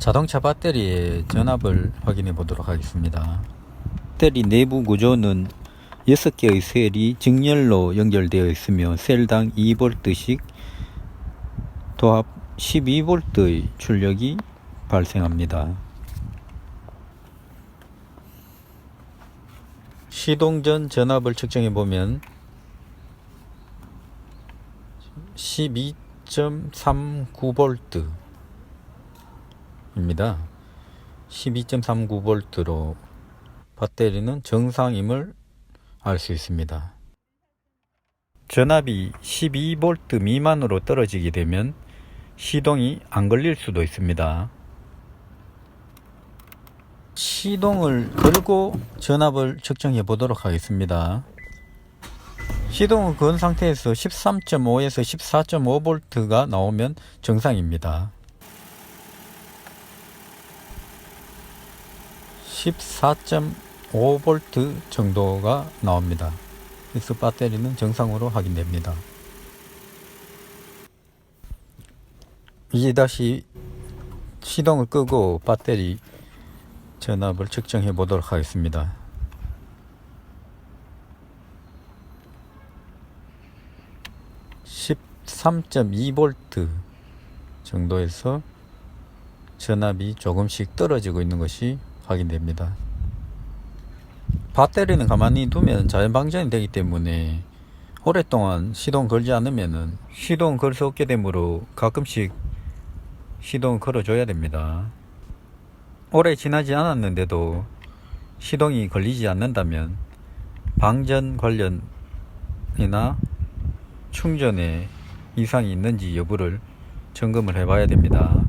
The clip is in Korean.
자동차 배터리의 전압을 확인해 보도록 하겠습니다. 배터리 내부 구조는 6개의 셀이 직렬로 연결되어 있으며 셀당 2V씩 도합 12V의 출력이 발생합니다. 시동 전 전압을 측정해 보면 12.39V 입니다. 12.39V로 배터리는 정상임을 알 수 있습니다. 전압이 12V 미만으로 떨어지게 되면 시동이 안 걸릴 수도 있습니다. 시동을 걸고 전압을 측정해 보도록 하겠습니다. 시동을 건 상태에서 13.5에서 14.5V가 나오면 정상입니다. 14.5V 정도가 나옵니다. 그래서 배터리는 정상으로 확인됩니다. 이제 다시 시동을 끄고 배터리 전압을 측정해 보도록 하겠습니다. (13.2V) 정도에서 전압이 조금씩 떨어지고 있는 것이 확인됩니다. 배터리는 가만히 두면 자연 방전이 되기 때문에 오랫동안 시동 걸지 않으면은 시동 걸 수 없게 되므로 가끔씩 시동 걸어줘야 됩니다. 오래 지나지 않았는데도 시동이 걸리지 않는다면 방전 관련이나 충전에 이상이 있는지 여부를 점검을 해봐야 됩니다.